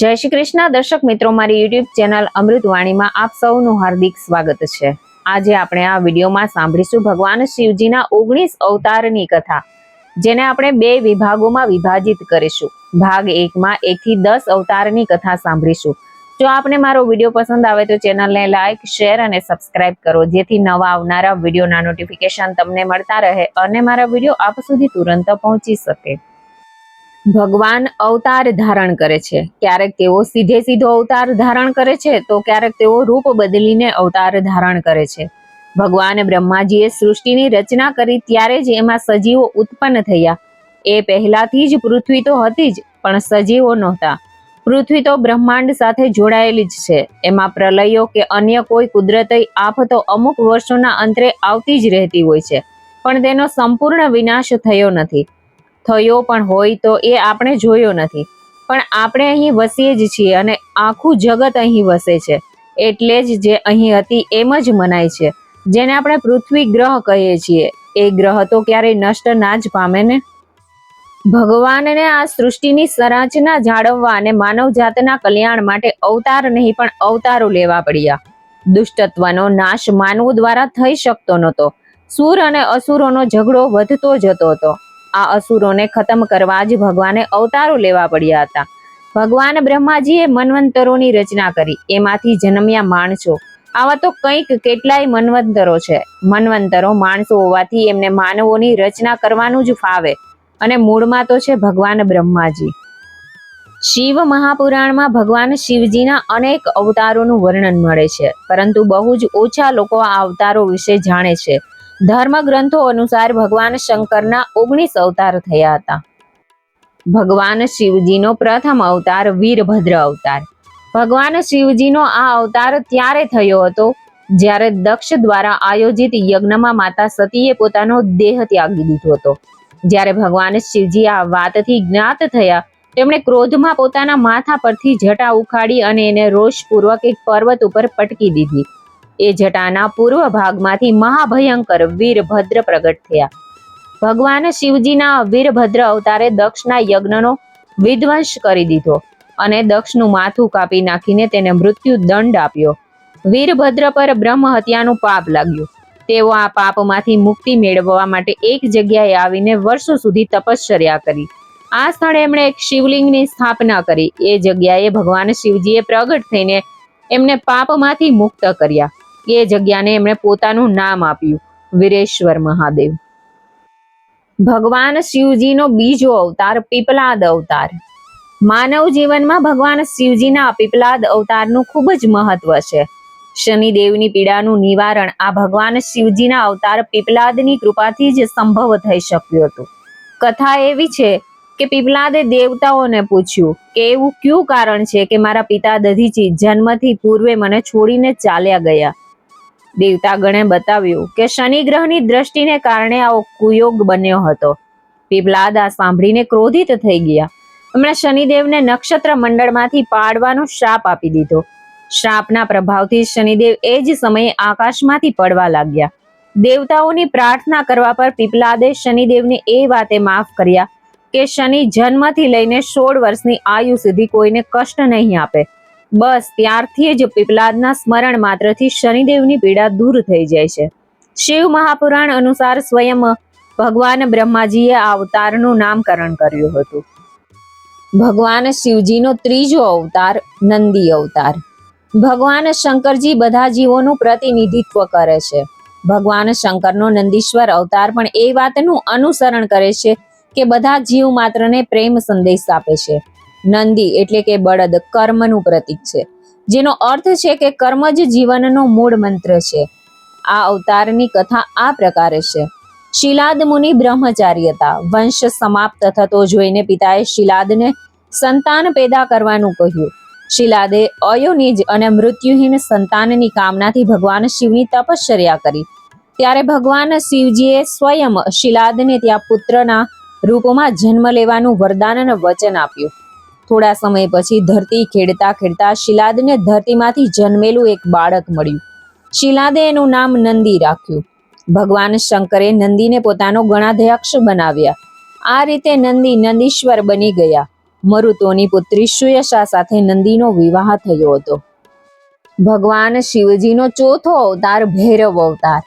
જય શ્રી કૃષ્ણ. દર્શક મિત્રો, મારી યુટ્યુબ ચેનલ અમૃતવાણીમાં આપ સૌનું હાર્દિક સ્વાગત છે. આજે આપણે આ વિડીયોમાં સાંભળીશું ભગવાન શિવજીના ઓગણીસ અવતારની કથા, જેને આપણે બે વિભાગોમાં વિભાજિત કરીશું. ભાગ એકમાં એકથી દસ અવતારની કથા સાંભળીશું. જો આપને મારો વીડિયો પસંદ આવે તો ચેનલને લાઇક શેર અને સબસ્ક્રાઇબ કરો, જેથી નવા આવનારા વિડીયોના નોટિફિકેશન તમને મળતા રહે અને મારા વીડિયો આપ સુધી તુરંત પહોંચી શકે. ભગવાન અવતાર ધારણ કરે છે. ક્યારેક તેઓ સીધે સીધો અવતાર ધારણ કરે છે, તો ક્યારેક તેઓ રૂપ બદલીને અવતાર ધારણ કરે છે. ભગવાન બ્રહ્માજીએ સૃષ્ટિની રચના કરી ત્યારે જ એમાં સજીવો ઉત્પન્ન થયા. એ પહેલાથી જ પૃથ્વી તો હતી જ, પણ સજીવો નહોતા. પૃથ્વી તો બ્રહ્માંડ સાથે જોડાયેલી જ છે. એમાં પ્રલયો કે અન્ય કોઈ કુદરતી આફતો અમુક વર્ષોના અંતરે આવતી જ રહેતી હોય છે, પણ તેનો સંપૂર્ણ વિનાશ થયો નથી. થયો પણ હોય તો એ આપણે જોયો નથી. પણ આપણે અહીં વસીએ જ છીએ અને આખું જગત અહીં વસે છે. એટલે જ જે અહીં હતી એમ જ મનાય છે. જેને આપણે પૃથ્વી ગ્રહ કહીએ છીએ. એ ગ્રહ તો ક્યારેય નષ્ટ ના જ પામે ને? ભગવાનને આ સૃષ્ટિની સંરચના જાળવવા અને માનવ જાતના કલ્યાણ માટે અવતાર નહીં પણ અવતારો લેવા પડ્યા. દુષ્ટત્વનો નાશ માનવો દ્વારા થઈ શકતો નહોતો. સુર અને અસુરોનો ઝઘડો વધતો જતો હતો. આ અસુરોને ખતમ કરવા જ ભગવાને અવતારો લેવા પડ્યા હતા. ભગવાન બ્રહ્માજીએ મનવંતરોની રચના કરી. એમાંથી જન્મ્યા માણસો. આવા તો કંઈક કેટલાય મનવંતરો છે. મનવંતરો માણસો હોવાથી એમને માનવોની રચના કરવાનું જ ફાવે. અને મૂળમાં તો છે ભગવાન બ્રહ્માજી. શિવ મહાપુરાણમાં ભગવાન શિવજીના અનેક અવતારોનું વર્ણન મળે છે. પરંતુ બહુ જ ઓછા લોકો આ અવતારો વિશે જાણે છે. ધર્મ ગ્રંથો અનુસાર ભગવાન શંકરના ઓગણીસ અવતાર થયા હતા. ભગવાન શિવજીનો પ્રથમ અવતાર વીરભદ્ર અવતાર. ભગવાન શિવજીનો આ અવતાર ત્યારે થયો હતો જ્યારે દક્ષ દ્વારા આયોજિત યજ્ઞમાં માતા સતીએ પોતાનો દેહ ત્યાગી દીધો હતો. જ્યારે ભગવાન શિવજી આ વાતથી જ્ઞાત થયા, તેમણે ક્રોધમાં પોતાના માથા પરથી જટા ઉખાડી અને એને રોષપૂર્વક એક પર્વત ઉપર પટકી દીધી. એ જટાના પૂર્વ ભાગમાંથી મહાભયંકર વીરભદ્ર પ્રગટ થયા. ભગવાન શિવજીના વીરભદ્ર અવતારે દક્ષના યજ્ઞનો વિધ્વંસ કરી દીધો અને દક્ષનું માથું કાપી નાખીને તેને મૃત્યુ દંડ આપ્યો. વીરભદ્ર પર બ્રહ્મ હત્યાનું પાપ લાગ્યું. તેઓ આ પાપમાંથી મુક્તિ મેળવવા માટે એક જગ્યાએ આવીને વર્ષો સુધી તપશ્ચર્યા કરી. આ સ્થળે એમણે એક શિવલિંગની સ્થાપના કરી. એ જગ્યાએ ભગવાન શિવજીએ પ્રગટ થઈને એમને પાપમાંથી મુક્ત કર્યા. એ જગ્યાને એમણે પોતાનું નામ આપ્યું, વીરેશ્વર મહાદેવ. ભગવાન શિવજીનો બીજો અવતાર પીપલાદ અવતાર. માનવ જીવનમાં ભગવાન શિવજીના પીપલાદ અવતારનું ખૂબ જ મહત્વ છે. શનિદેવની પીડાનું નિવારણ આ ભગવાન શિવજીના અવતાર પીપલાદની કૃપાથી જ સંભવ થઈ શક્યું હતું. કથા એવી છે કે પીપલાદે દેવતાઓને પૂછ્યું કે એવું કયું કારણ છે કે મારા પિતા દધીચી જન્મથી પૂર્વે મને છોડીને ચાલ્યા ગયા? દેવતાગણે બતાવ્યું કે શનિ ગ્રહની દ્રષ્ટિને કારણે આ કુયોગ બન્યો હતો. પીપલાદ સાંભળીને ક્રોધિત થઈ ગયા. એમણે શનિદેવને નક્ષત્ર મંડળમાંથી પાડવાનો શ્રાપ આપી દીધો. શ્રાપના પ્રભાવથી શનિદેવ એ જ સમયે આકાશમાંથી પડવા લાગ્યા. દેવતાઓની પ્રાર્થના કરવા પર પીપલાદે શનિદેવને એ વાતે માફ કર્યા કે શનિ જન્મથી લઈને સોળ વર્ષની આયુ સુધી કોઈને કષ્ટ નહીં આપે. બસ ત્યારથી જ પીપલાદના સ્મરણ માત્રથી શનિદેવની પીડા દૂર થઈ જાય છે. શિવ મહાપુરાણ અનુસાર સ્વયં ભગવાન બ્રહ્માજીએ આ અવતારનું નામકરણ કર્યું હતું. ભગવાન શિવજીનો ત્રીજો અવતાર નંદી અવતાર. ભગવાન શંકરજી બધા જીવોનું પ્રતિનિધિત્વ કરે છે. ભગવાન શંકરનો નંદીશ્વર અવતાર પણ એ વાતનું અનુસરણ કરે છે કે બધા જીવ માત્રને પ્રેમ સંદેશ આપે છે. નંદી એટલે કે બળદ કર્મનું પ્રતીક છે. જેનો અર્થ છે કે કર્મ જ જીવનનો મૂળ મંત્ર છે. આ અવતારની કથા આ પ્રકારે છે. શિલાદ મુનિ બ્રહ્મચારી હતા વંશ સમાપ્ત થતો જોઈને પિતાએ શિલાદને સંતાન પેદા કરવાનું કહ્યું. શિલાદે અયોનિજ અને મૃત્યુહીન સંતાનની કામનાથી ભગવાન શિવની તપશ્ચર્યા કરી. ત્યારે ભગવાન શિવજીએ સ્વયં શિલાદને ત્યાં પુત્રના રૂપમાં જન્મ લેવાનું વરદાન અને વચન આપ્યું. થોડા સમય પછી ધરતી ખેડતા ખેડતા શિલાદને ધરતીમાંથી જન્મેલું એક બાળક મળ્યું. શિલાદે એનું નામ નંદી રાખ્યું. ભગવાન શંકરે નંદીને પોતાનો ગણાધ્યક્ષ બનાવ્યા. આ રીતે નંદી નંદીશ્વર બની ગયા. મરુતોની પુત્રી સુયશા સાથે નંદીનો વિવાહ થયો હતો. ભગવાન શિવજીનો ચોથો અવતાર ભૈરવ અવતાર.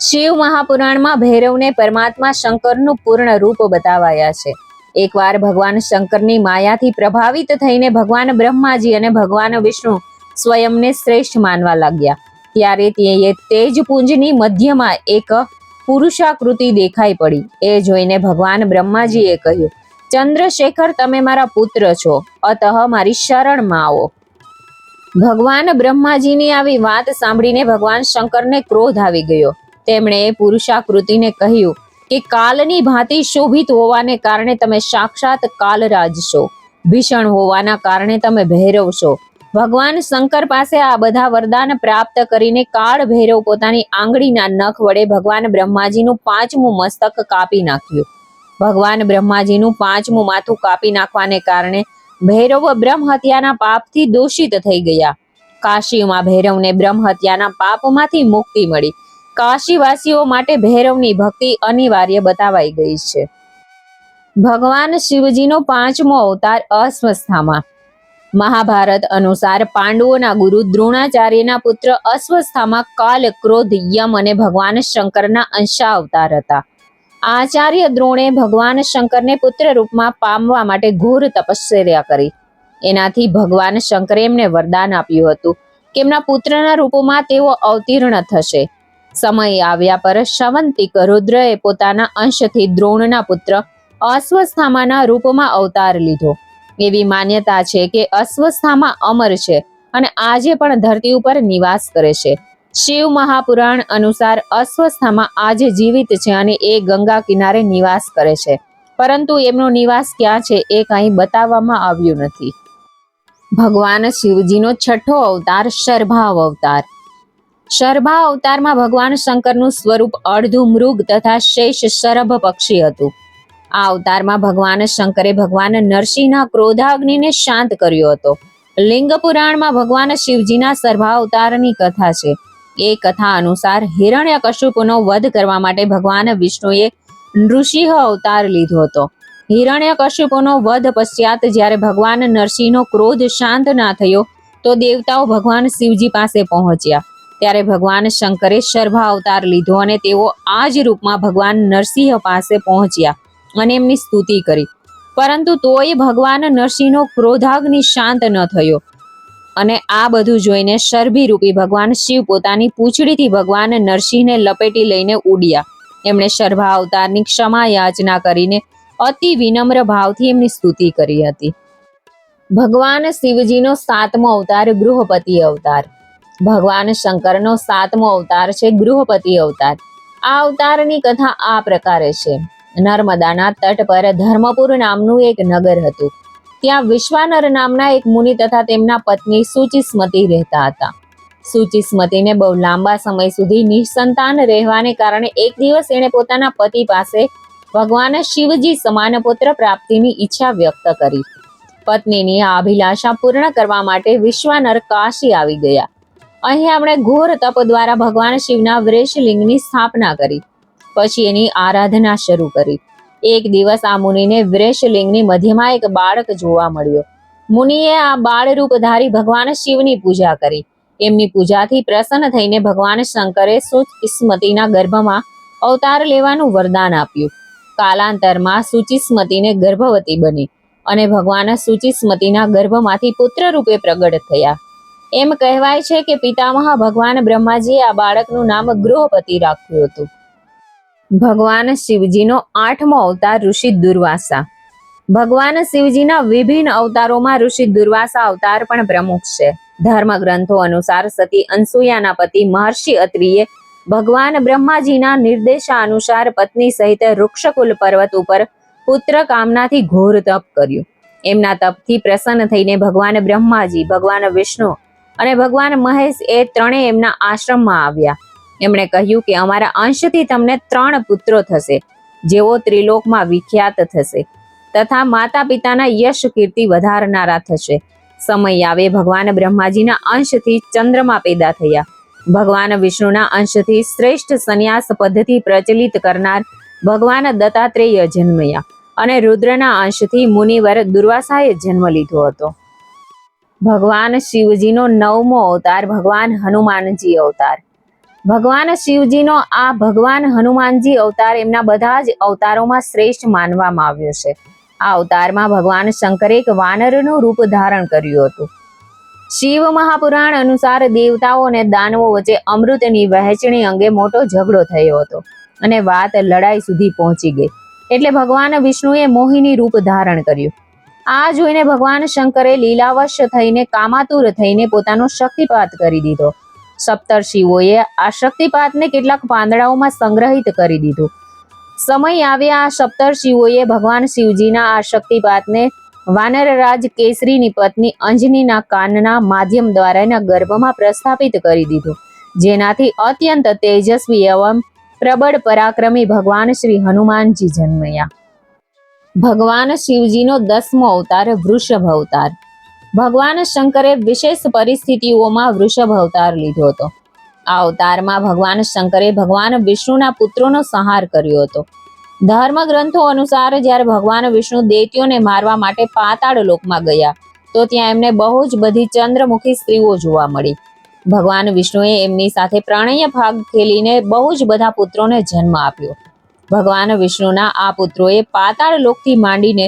શિવ મહાપુરાણમાં ભૈરવને પરમાત્મા શંકરનું પૂર્ણ રૂપ બતાવાયા છે. એકવાર ભગવાન શંકરની માયાથી પ્રભાવિત થઈને ભગવાન બ્રહ્માજી અને ભગવાન વિષ્ણુ સ્વયંને શ્રેષ્ઠ માનવા લાગ્યા. ત્યારે તે તેજપુંજની મધ્યમાં એક પુરુષાકૃતિ દેખાઈ પડી. એ જોઈને ભગવાન બ્રહ્માજીએ કહ્યું, ચંદ્રશેખર, તમે મારા પુત્ર છો. અતઃ મારી શરણમાં આવો. ભગવાન બ્રહ્માજીની આવી વાત સાંભળીને ભગવાન શંકરને ક્રોધ આવી ગયો. તેમણે પુરુષાકૃતિને કહ્યું કે કાલની ભાંતિ શોભિત હોવાને કારણે તમે સાક્ષાત કાલરાજ છો. ભીષણ હોવાના કારણે તમે ભૈરવ છો. ભગવાન શંકર પાસે આ બધા વરદાન પ્રાપ્ત કરીને કાળ ભૈરવ પોતાની આંગળીના નખ વડે ભગવાન બ્રહ્માજીનું પાંચમું મસ્તક કાપી નાખ્યું. ભગવાન બ્રહ્માજીનું પાંચમું માથું કાપી નાખવાને કારણે ભૈરવ બ્રહ્મ હત્યાના પાપથી દોષિત થઈ ગયા. કાશીમાં ભૈરવને બ્રહ્મ હત્યાના પાપમાંથી મુક્તિ મળી. કાશીવાસીઓ માટે ભૈરવની ભક્તિ અનિવાર્ય બતાવાઈ ગઈ છે. ભગવાન શિવજીનો પાંચમો અવતાર અસ્વસ્થામાં. મહાભારત અનુસાર પાંડવોના ગુરુ દ્રોણાચાર્યના પુત્ર અસ્વસ્થામાં કાલ ક્રોધ, યમ અને ભગવાન શંકરના અંશા અવતાર હતા. આચાર્ય દ્રોણે ભગવાન શંકરને પુત્ર રૂપમાં પામવા માટે ઘોર તપશ્ચર્યા કરી. એનાથી ભગવાન શંકરે એમને વરદાન આપ્યું હતું. કે એમના પુત્રના રૂપમાં તેઓ અવતીર્ણ થશે. સમય આવ્યા પર શવંતિક રુદ્રએ પોતાના અંશથી દ્રોણના પુત્ર અસ્વસ્થામાના રૂપમાં અવતાર લીધો. એવી માન્યતા છે કે અસ્વસ્થામાં અમર છે અને આજે પણ ધરતી ઉપર નિવાસ કરે છે. શિવ મહાપુરાણ અનુસાર અસ્વસ્થામાં આજે જીવિત છે અને એ ગંગા કિનારે નિવાસ કરે છે. પરંતુ એમનો નિવાસ ક્યાં છે એ કંઈ બતાવવામાં આવ્યું નથી. ભગવાન શિવજીનો છઠ્ઠો અવતાર શર્ભા અવતાર. શર્ભા અવતારમાં ભગવાન શંકરનું સ્વરૂપ અડધું મૃગ તથા શેષ શરભ પક્ષી હતું. આ અવતારમાં ભગવાન શંકરે ભગવાન નરસિંહના ક્રોધાગ્નિને શાંત કર્યો હતો. લિંગ પુરાણમાં ભગવાન શિવજીના સર્ભા અવતારની કથા છે. એ કથા અનુસાર હિરણ્ય કશુપુનો વધ કરવા માટે ભગવાન વિષ્ણુએ નૃસિંહ અવતાર લીધો હતો. હિરણ્ય કશુપુનો વધ પશ્ચાત જ્યારે ભગવાન નરસિંહનો ક્રોધ શાંત ના થયો, તો દેવતાઓ ભગવાન શિવજી પાસે પહોંચ્યા. ત્યારે ભગવાન શંકરે શર્ભા અવતાર લીધો અને તેઓ આ જ રૂપમાં ભગવાન નરસિંહ પાસે પહોંચ્યા અને એમની સ્તુતિ કરી. પરંતુ તોય ભગવાન નરસિંહનો ક્રોધાગ્નિ શાંત ન થયો. અને આ બધું જોઈને શરભી રૂપી ભગવાન શિવ પોતાની પૂંછડીથી ભગવાન નરસિંહને લપેટી લઈને ઉડ્યા. એમણે શર્ભા અવતારની ક્ષમા યાચના કરીને અતિ વિનમ્ર ભાવથી એમની સ્તુતિ કરી હતી. ભગવાન શિવજીનો સાતમો અવતાર ગૃહપતિ અવતાર. ભગવાન શંકરનો સાતમો અવતાર છે ગૃહપતિ અવતાર. આ અવતારની કથા આ પ્રકારે છે. નર્મદાના તટ પર ધર્મપુર નામનું એક નગર હતું. ત્યાં વિશ્વાનર નામના એક મુનિ તથા તેમના પત્ની સુચિસ્મતી રહેતા હતા. સુચિસ્મતીને બહુ લાંબા સમય સુધી નિસંતાન રહેવાને કારણે એક દિવસ એણે પોતાના પતિ પાસે ભગવાન શિવજી સમાન પુત્ર પ્રાપ્તિની ઈચ્છા વ્યક્ત કરી. પત્નીની આ અભિલાષા પૂર્ણ કરવા માટે વિશ્વાનર કાશી આવી ગયા. અહીં આપણે ઘોર તપ દ્વારા ભગવાન શિવના વૃષલિંગની સ્થાપના કરી. પછી એની આરાધના શરૂ કરી. એક દિવસ આ મુનિને વૃષલિંગની મધ્યમાં એક બાળક જોવા મળ્યો. મુનિએ આ બાળ રૂપધારી ભગવાન શિવની પૂજા કરી. એમની પૂજાથી પ્રસન્ન થઈને ભગવાન શંકરે સુચિસ્મતીના ગર્ભમાં અવતાર લેવાનું વરદાન આપ્યું. કાલાંતરમાં સુચિસ્મતીને ગર્ભવતી બની અને ભગવાન સુચિસ્મતીના ગર્ભમાંથી પુત્ર રૂપે પ્રગટ થયા. એમ કહેવાય છે કે પિતામહ ભગવાન બ્રહ્માજીએ આ બાળકનું નામ ગૃહપતિ રાખ્યું હતું. ભગવાન શિવજીનો આઠમો અવતાર ઋષિ દુર્વાસા. ભગવાન શિવજીના વિભિન્ન અવતારોમાં ઋષિ દુર્વાસા અવતાર પણ પ્રમુખ છે. ધર્મ ગ્રંથો અનુસાર સતી અનસુયાના પતિ મહર્ષિ અત્રિએ ભગવાન બ્રહ્માજીના નિર્દેશા અનુસાર પત્ની સહિત વૃક્ષકુલ પર્વત ઉપર પુત્ર કામનાથી ઘોર તપ કર્યું. એમના તપથી પ્રસન્ન થઈને ભગવાન બ્રહ્માજી, ભગવાન વિષ્ણુ અને ભગવાન મહેશ એ ત્રણેય એમના આશ્રમમાં આવ્યા. એમણે કહ્યું કે અમારા અંશથી તમને ત્રણ પુત્રો થશે, જેઓ ત્રિલોકમાં વિખ્યાત થશે તથા માતા પિતાના યશ કીર્તિ વધારનારા થશે. સમય આવે, ભગવાન બ્રહ્માજીના અંશથી ચંદ્રમા પેદા થયા. ભગવાન વિષ્ણુના અંશથી શ્રેષ્ઠ સંન્યાસ પદ્ધતિ પ્રચલિત કરનાર ભગવાન દત્તાત્રેય જન્મ્યા અને રુદ્રના અંશથી મુનિવર દુર્વાસાએ જન્મ લીધો હતો. ભગવાન શિવજીનો નવમો અવતાર, ભગવાન હનુમાનજી અવતાર. ભગવાન શિવજીનો આ ભગવાન હનુમાનજી અવતાર એમના બધા જ અવતારોમાં શ્રેષ્ઠ માનવામાં આવ્યો છે. આ અવતારમાં ભગવાન શંકરે એક વાનરનું રૂપ ધારણ કર્યું હતું. શિવ મહાપુરાણ અનુસાર દેવતાઓ અને દાનવો વચ્ચે અમૃતની વહેંચણી અંગે મોટો ઝઘડો થયો હતો અને વાત લડાઈ સુધી પહોંચી ગઈ. એટલે ભગવાન વિષ્ણુએ મોહિની રૂપ ધારણ કર્યું. આ જોઈને ભગવાન શંકરે લીલાવશ થઈને કામાતુર થઈને પોતાનો શક્તિપાત કરી દીધો. સપ્તર્ષિઓએ આ શક્તિપાતને કેટલાક પાંદડાઓમાં સંગ્રહિત કરી દીધું. સમય આવ્યા આ સપ્તર્ષિઓએ ભગવાન શિવજીના આ શક્તિપાતને વાનરરાજ કેસરીની પત્ની અંજનીના કાનના માધ્યમ દ્વારા એના ગર્ભમાં પ્રસ્થાપિત કરી દીધું, જેનાથી અત્યંત તેજસ્વી એવમ પ્રબળ પરાક્રમી ભગવાન શ્રી હનુમાનજી જન્મ્યા. ભગવાન શિવજીનો દસમો અવતાર, વૃષભ અવતાર. ભગવાન શંકરે વિશેષ પરિસ્થિતિઓમાં વૃષભ અવતાર લીધો હતો. આ અવતારમાં ભગવાન શંકરે ભગવાન વિષ્ણુના પુત્રોનો સંહાર કર્યો હતો. ધર્મ ગ્રંથો અનુસાર જ્યારે ભગવાન વિષ્ણુ દૈત્યોને મારવા માટે પાતાળ લોકમાં ગયા, તો ત્યાં એમને બહુ જ બધી ચંદ્રમુખી સ્ત્રીઓ જોવા મળી. ભગવાન વિષ્ણુએ એમની સાથે પ્રણય ભાગ ખેલીને બહુ જ બધા પુત્રોને જન્મ આપ્યો. ભગવાન વિષ્ણુના આ પુત્રોએ પાતાળ લોકથી માંડીને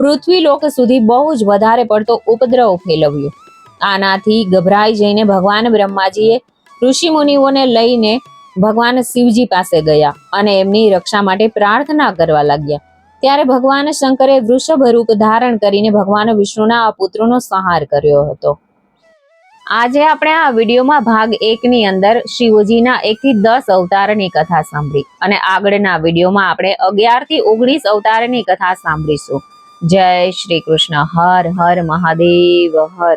પૃથ્વી લોક સુધી બહુ જ વધારે પડતો ઉપદ્રવ ફેલવ્યો. આનાથી ગભરાઈ જઈને ભગવાન બ્રહ્માજીએ ઋષિ મુનિઓને લઈને ભગવાન શિવજી પાસે ગયા અને એમની રક્ષા માટે પ્રાર્થના કરવા લાગ્યા. ત્યારે ભગવાન શંકરે વૃષભ રૂપ ધારણ કરીને ભગવાન વિષ્ણુના આ પુત્રોનો સંહાર કર્યો હતો. આજે આપણે આ વિડીયોમાં ભાગ એકની અંદર શિવજીના એકથી દસ અવતારની કથા સાંભળી અને આગળના વિડીયોમાં આપણે અગિયારથી ઓગણીસ અવતારની કથા સાંભળીશું. જય શ્રી કૃષ્ણ. હર હર મહાદેવ. હર.